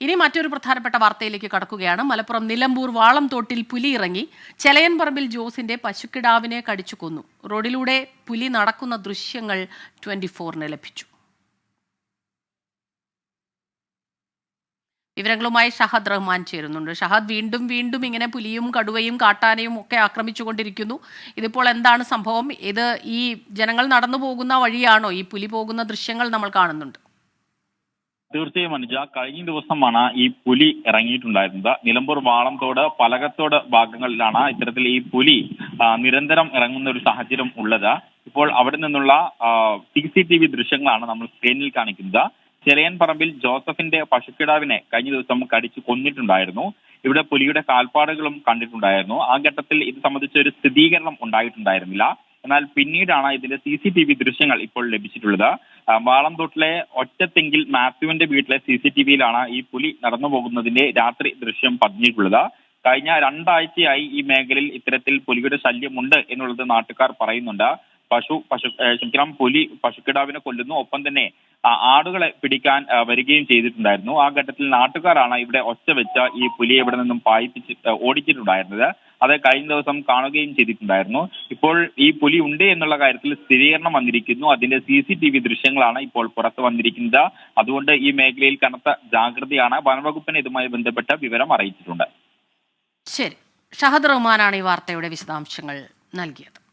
ഇനി മറ്റൊരു പ്രധാനപ്പെട്ട വാർത്തയിലേക്ക് കടക്കുകയാണ്. മലപ്പുറം നിലമ്പൂർ വാളം തോട്ടിൽ പുലി ഇറങ്ങി. ചെലയൻപറമ്പിൽ ജോസിന്റെ പശുക്കിടാവിനെ കടിച്ചു കൊന്നു. റോഡിലൂടെ പുലി നടക്കുന്ന ദൃശ്യങ്ങൾ ട്വന്റി ഫോറിന് ലഭിച്ചു. വിവരങ്ങളുമായി ഷഹദ് റഹ്മാൻ ചേരുന്നുണ്ട്. ഷഹദ് വീണ്ടും വീണ്ടും ഇങ്ങനെ പുലിയും കടുവയും കാട്ടാനയും ഒക്കെ ആക്രമിച്ചുകൊണ്ടിരിക്കുന്നു. ഇതിപ്പോൾ എന്താണ് സംഭവം? ഇത് ഈ ജനങ്ങൾ നടന്നു പോകുന്ന വഴിയാണോ? ഈ പുലി പോകുന്ന ദൃശ്യങ്ങൾ നമ്മൾ കാണുന്നുണ്ട്. തീർച്ചയായും അനുജ കഴിഞ്ഞ ദിവസമാണ് ഈ പുലി ഇറങ്ങിയിട്ടുണ്ടായിരുന്നത്. നിലമ്പൂർ വാളംതോട് പലകത്തോട് ഭാഗങ്ങളിലാണ് ഇത്തരത്തിൽ ഈ പുലി നിരന്തരം ഇറങ്ങുന്ന ഒരു സാഹചര്യം ഉള്ളത്. ഇപ്പോൾ അവിടെ നിന്നുള്ള സി സി ടി വി ദൃശ്യങ്ങളാണ് നമ്മൾ സ്ക്രീനിൽ കാണിക്കുന്നത്. ചെറിയൻ പറമ്പിൽ ജോസഫിന്റെ പശുക്കിടാവിനെ കഴിഞ്ഞ ദിവസം കടിച്ചു കൊന്നിട്ടുണ്ടായിരുന്നു. ഇവിടെ പുലിയുടെ കാൽപ്പാടുകളും കണ്ടിട്ടുണ്ടായിരുന്നു. ആ ഘട്ടത്തിൽ ഇത് സംബന്ധിച്ച ഒരു സ്ഥിരീകരണം ഉണ്ടായിട്ടുണ്ടായിരുന്നില്ല. എന്നാൽ പിന്നീടാണ് ഇതിന്റെ സി സി ടി വി ദൃശ്യങ്ങൾ ഇപ്പോൾ ലഭിച്ചിട്ടുള്ളത്. വാളംതോട്ടിലെ ഒറ്റത്തെങ്കിൽ മാത്യുവിന്റെ വീട്ടിലെ സി സി ടി വിയിലാണ് ഈ പുലി നടന്നു പോകുന്നതിന്റെ രാത്രി ദൃശ്യം പതിഞ്ഞിട്ടുള്ളത്. കഴിഞ്ഞ രണ്ടാഴ്ചയായി ഈ മേഖലയിൽ ഇത്തരത്തിൽ പുലിയുടെ ശല്യമുണ്ട് എന്നുള്ളത് നാട്ടുകാർ പറയുന്നുണ്ട്. പശു പശു ക്ഷമിക്കണം പുലി പശുക്കിടാവിനെ കൊല്ലുന്നു. ഒപ്പം തന്നെ ആടുകളെ പിടിക്കാൻ വരികയും ചെയ്തിട്ടുണ്ടായിരുന്നു. ആ ഘട്ടത്തിൽ നാട്ടുകാരാണ് ഇവിടെ ഒച്ച വെച്ച ഈ പുലിയെ ഇവിടെ നിന്നും പായിപ്പിച്ച് ഓടിച്ചിട്ടുണ്ടായിരുന്നത്. അത് കഴിഞ്ഞ ദിവസം കാണുകയും ചെയ്തിട്ടുണ്ടായിരുന്നു. ഇപ്പോൾ ഈ പുലി ഉണ്ട് എന്നുള്ള കാര്യത്തിൽ സ്ഥിരീകരണം വന്നിരിക്കുന്നു. അതിന്റെ സി സി ടി വി ദൃശ്യങ്ങളാണ് ഇപ്പോൾ പുറത്തു വന്നിരിക്കുന്നത്. അതുകൊണ്ട് ഈ മേഖലയിൽ കനത്ത ജാഗ്രതയാണ് വനവകുപ്പിന് ഇതുമായി ബന്ധപ്പെട്ട വിവരം അറിയിച്ചിട്ടുണ്ട്. ശരി. ഷഹദ് റഹ്മാനാണ് ഈ വാർത്തയുടെ വിശദാംശങ്ങൾ നൽകിയത്.